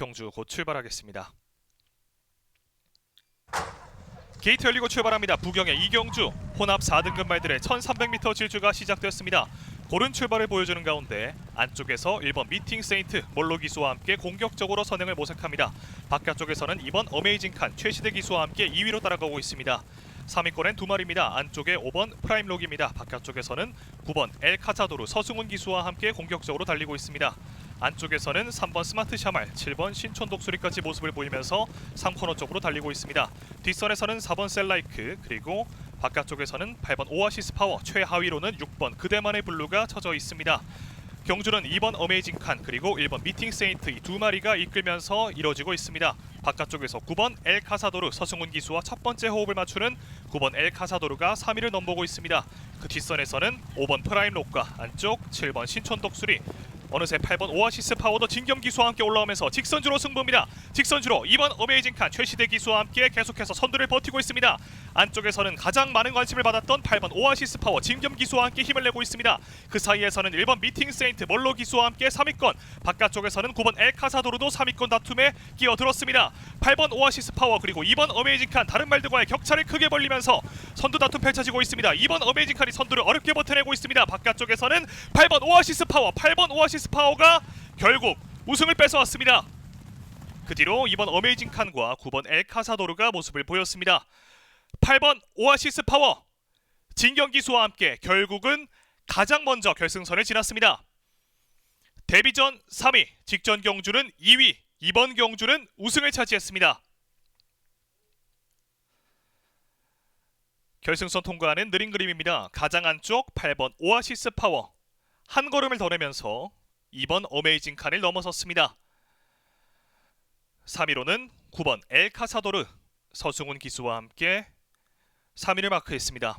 경주 곧 출발하겠습니다. 게이트 열리고 출발합니다. 부경의 이경주 혼합 4등급 말들의 1300m 질주가 시작되었습니다. 고른 출발을 보여주는 가운데 안쪽에서 1번 미팅 세인트 몰로 기수와 함께 공격적으로 선행을 모색합니다. 바깥쪽에서는 2번 어메이징 칸 최시대 기수와 함께 2위로 따라가고 있습니다. 3위권엔 두 마리입니다. 안쪽에 5번 프라임 록입니다. 바깥쪽에서는 9번 엘 카사도르 서승훈 기수와 함께 공격적으로 달리고 있습니다. 안쪽에서는 3번 스마트 샤말, 7번 신촌 독수리까지 모습을 보이면서 3코너 쪽으로 달리고 있습니다. 뒷선에서는 4번 셀라이크 그리고 바깥쪽에서는 8번 오아시스 파워, 최하위로는 6번 그대만의 블루가 쳐져 있습니다. 경주는 2번 어메이징 칸 그리고 1번 미팅 세인트 이 두 마리가 이끌면서 이뤄지고 있습니다. 바깥쪽에서 9번 엘 카사도르 서승훈 기수와 첫 번째 호흡을 맞추는 9번 엘 카사도르가 3위를 넘보고 있습니다. 그 뒷선에서는 5번 프라임 록과 안쪽 7번 신촌 독수리 어느새 8번 오아시스 파워도 진겸 기수와 함께 올라오면서 직선주로 승부입니다. 직선주로 2번 어메이징 칸 최시대 기수와 함께 계속해서 선두를 버티고 있습니다. 안쪽에서는 가장 많은 관심을 받았던 8번 오아시스 파워 진겸 기수와 함께 힘을 내고 있습니다. 그 사이에서는 1번 미팅 세인트 멀로 기수와 함께 3위권, 바깥쪽에서는 9번 엘카사도르도 3위권 다툼에 끼어들었 습니다. 8번 오아시스 파워 그리고 2번 어메이징 칸 다른 말들과의 격차를 크게 벌리면서 선두 다툼 펼쳐지고 있습니다. 2번 어메이징 칸이 선두를 어렵게 버텨내고 있습니다. 바깥쪽에서는 8번 오아시스 파워, 8번 오아시스 파워가 결국 우승을 뺏어왔습니다. 그 뒤로 2번 어메이징 칸과 9번 엘카사도르가 모습을 보였습니다. 8번 오아시스 파워 진경 기수와 함께 결국은 가장 먼저 결승선을 지났습니다. 데뷔전 3위, 직전 경주는 2위, 이번 경주는 우승을 차지했습니다. 결승선 통과하는 느린 그림입니다. 가장 안쪽 8번 오아시스 파워 한 걸음을 더 내면서 2번 어메이징 칸을 넘어섰습니다. 3위로는 9번 엘 카사도르 서승훈 기수와 함께 3위를 마크했습니다.